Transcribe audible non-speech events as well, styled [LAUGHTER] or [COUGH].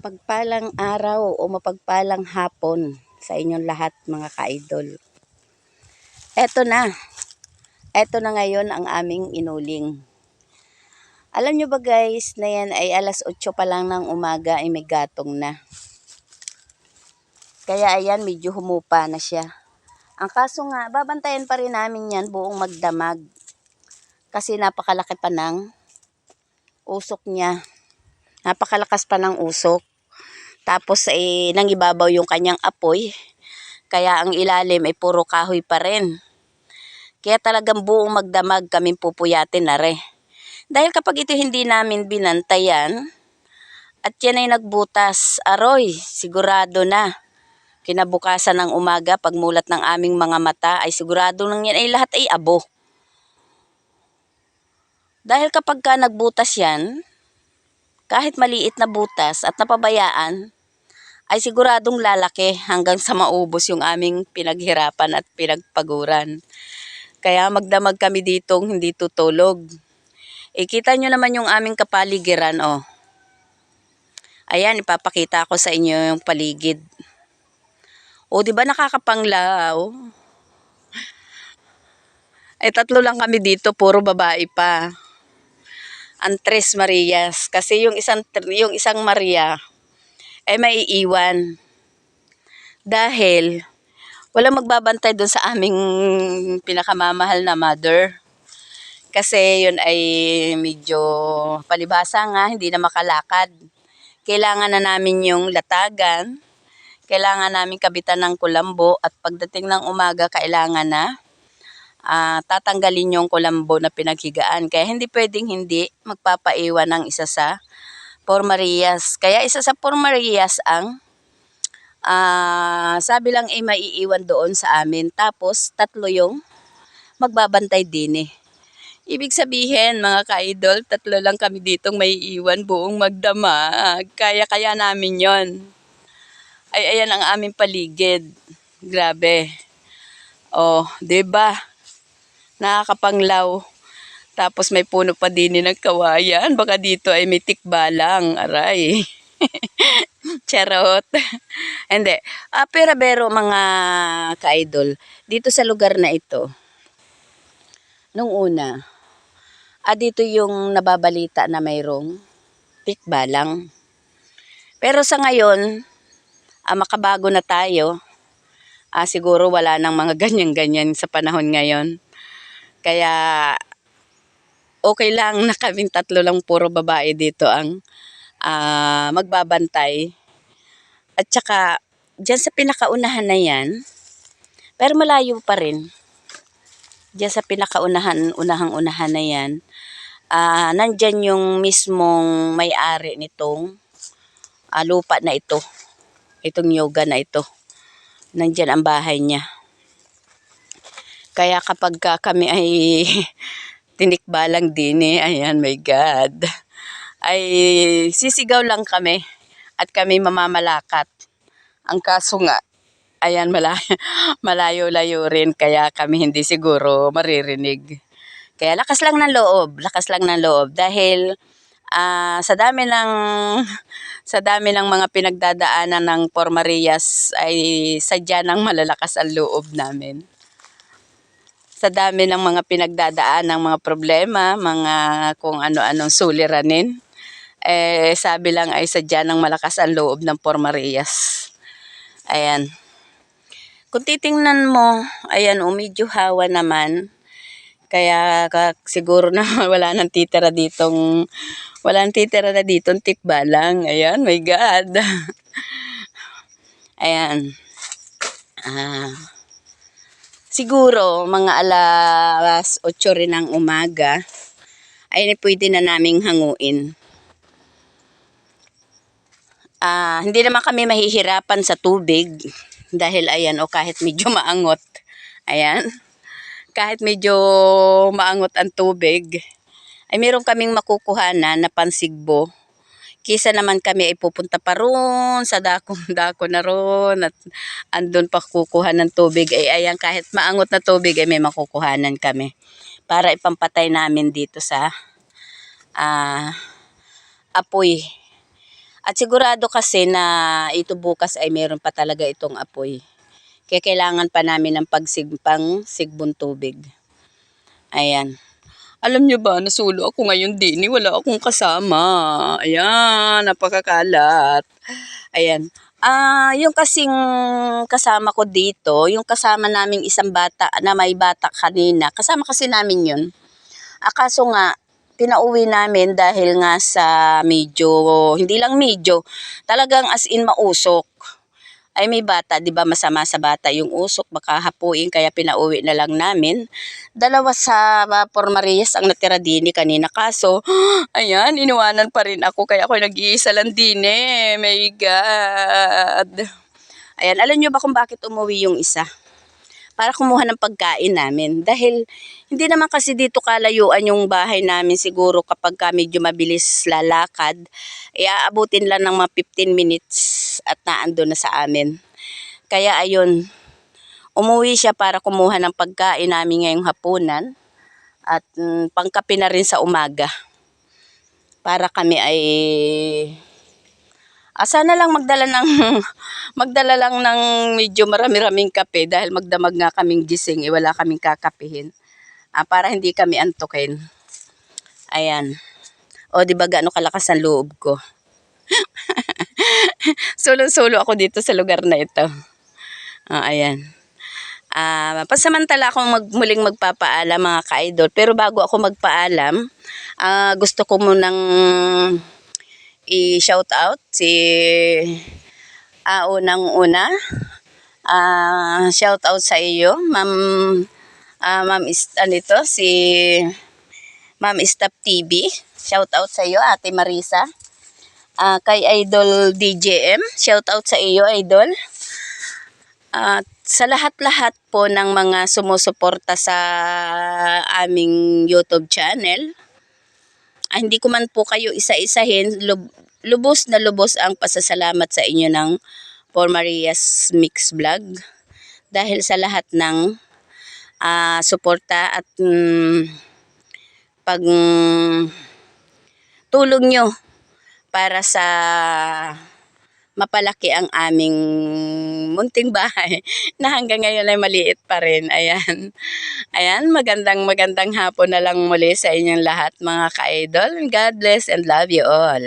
Mapagpalang araw o mapagpalang hapon sa inyong lahat mga ka-idol. Eto na. Eto na ngayon ang aming inuling. Alam nyo ba guys na yan ay alas 8 pa lang ng umaga ay may gatong na. Kaya ayan medyo humupa na siya. Ang kaso nga, babantayan pa rin namin yan buong magdamag. Kasi napakalaki pa ng usok niya. Napakalakas pa ng usok. Tapos eh, nangibabaw yung kanyang apoy. Kaya ang ilalim ay puro kahoy pa rin. Kaya talagang buong magdamag kami pupuyatin na re. Dahil kapag ito hindi namin binantayan, at yan ay nagbutas, aroy, sigurado na. Kinabukasan ng umaga, pagmulat ng aming mga mata, ay sigurado nang yan ay lahat ay abo. Dahil kapag ka nagbutas yan, kahit maliit na butas at napabayaan, ay siguradong lalaki hanggang sa maubos yung aming pinaghirapan at pinagpaguran. Kaya magdamag kami ditong hindi tutulog. Ikita nyo naman yung aming kapaligiran, oh. Ayan, ipapakita ko sa inyo yung paligid. O, di ba nakakapanglaw? Ay, tatlo lang kami dito, puro babae pa. Ang Tres Marias. Kasi yung isang, yung isang Maria, ay maiiwan. Dahil, walang magbabantay doon sa aming pinakamamahal na mother. Kasi yun ay medyo palibasa nga, hindi na makalakad. Kailangan na namin yung latagan, kailangan namin kabitan ng kulambo at pagdating ng umaga kailangan na ah, tatanggalin yung kulambo na pinaghigaan. Kaya hindi pwedeng hindi magpapaiwan ng isa sa Por Marias. Kaya isa sa Por Marias ang ah, sabi lang ay maiiwan doon sa amin. Tapos tatlo yung magbabantay din eh. Ibig sabihin, mga ka-idol, tatlo lang kami ditong may iwan buong magdamag. Kaya-kaya namin yon. Ay, ayan ang aming paligid. Grabe. Oh, 'di ba? Nakakapanglaw. Tapos may puno pa din ng kawayan. Baka dito ay may tikbalang. Aray. [LAUGHS] Charot. Hindi. Ah, pero mga ka-idol, dito sa lugar na ito, nung una, ah, dito yung nababalita na mayroong tikbalang. Pero sa ngayon, ah, makabago na tayo. Ah, siguro wala nang mga [LAUGHS] ganyan-ganyan sa panahon ngayon. Kaya okay lang na kaming tatlo lang puro babae dito ang ah, magbabantay. At saka, dyan sa pinakaunahan na yan, pero malayo pa rin. Diyan sa pinakaunahan, unahang-unahan na yan, ah, nandyan yung mismong may-ari nitong ah, lupa na ito. Itong yoga na ito. Nandyan ang bahay niya. Kaya kapag ka kami ay [LAUGHS] tinikbalang din eh, ayan, my God, ay sisigaw lang kami at kami mamamalakat. Ang kaso nga, ayan, malayo, [LAUGHS] malayo-layo rin, kaya kami hindi siguro maririnig. Kaya lakas lang ng loob, lakas lang ng loob dahil ah, sa dami ng [LAUGHS] sa dami ng mga pinagdadaanan ng Por Marias ay sadya ng malalakas ang loob namin. Sa dami ng mga pinagdadaan ng mga problema, mga kung ano-anong suliranin, eh sabi lang ay sadya ng malakas ang loob ng Por Marias. Ayan. Kung titingnan mo, ayan, o medyo hawa naman. Kaya ka, siguro na [LAUGHS] wala nang titira ditong, wala nang titira na ditong tikbalang. Ayan, my God. [LAUGHS] Ayan. Ah. Siguro, mga alas 8 rin ng umaga, ay pwede na naming hanguin. Ah, hindi naman kami mahihirapan sa tubig dahil ayan o kahit medyo [LAUGHS] maangot. Ayan. Kahit medyo maangot ang tubig, ay meron kaming makukuhanan na pansigbo. Kisa naman kami ay pupunta pa roon sa dakong-dako na roon at andun pa kukuha ng tubig. Ay ayan kahit maangot na tubig ay may makukuhanan kami para ipampatay namin dito sa ah, apoy At sigurado kasi na ito bukas ay meron pa talaga itong apoy. Kaya kailangan pa namin ng pagsigpang sigbong tubig. Ayan. Alam niyo ba, nasulo ako ngayon din. eh. Wala akong kasama. Ayan, napakakalat. Ayan. Ah, yung kasing kasama ko dito, yung kasama naming isang bata na may bata kanina, kasama kasi namin yun. Akaso nga, pinauwi namin dahil nga sa medyo, hindi lang medyo, talagang as in mausok. Ay may bata, di ba masama sa bata yung usok, baka hapuin, kaya pinauwi na lang namin. Dalawa sa uh, Por Marias ang natira din kanina. Kaso, [GASPS] ayan, iniwanan pa rin ako, kaya ako nag-iisa lang din eh. My God. Ayan, alam nyo ba kung bakit umuwi yung isa? para kumuha ng pagkain namin. Dahil hindi naman kasi dito kalayuan yung bahay namin siguro kapag ka medyo mabilis lalakad. Iaabutin lang ng mga 15 minutes at naando na sa amin. Kaya ayun, umuwi siya para kumuha ng pagkain namin ngayong hapunan at mm, pangkape na rin sa umaga. Para kami ay Ah, sana lang magdala ng [LAUGHS] magdala lang ng medyo marami-raming kape dahil magdamag nga kaming gising, eh, wala kaming kakapihin. Ah, para hindi kami antukin. Ayan. O, di ba gaano kalakas ang loob ko? [LAUGHS] [LAUGHS] Solo-solo ako dito sa lugar na ito. Ah, ayan. Ah, pasamantala akong mag, muling magpapaalam mga ka-idol. Pero bago ako magpaalam, ah, gusto ko munang i-shout out si uh, unang-una. Uh, shout out sa iyo, Ma'am uh, Ma'am ano si Ma'am Stop TV. Shout out sa iyo, Ate Marisa. Uh, kay Idol DJM, shout out sa iyo, Idol. At sa lahat-lahat po ng mga sumusuporta sa aming YouTube channel, ah, hindi ko man po kayo isa-isahin, lub, lubos na lubos ang pasasalamat sa inyo ng For Maria's Mix Vlog. Dahil sa lahat ng uh, suporta at um, pag um, tulong nyo para sa mapalaki ang aming munting bahay [LAUGHS] na hanggang ngayon ay maliit pa rin. Ayan. Ayan, magandang magandang hapon na lang muli sa inyong lahat mga ka-idol. God bless and love you all.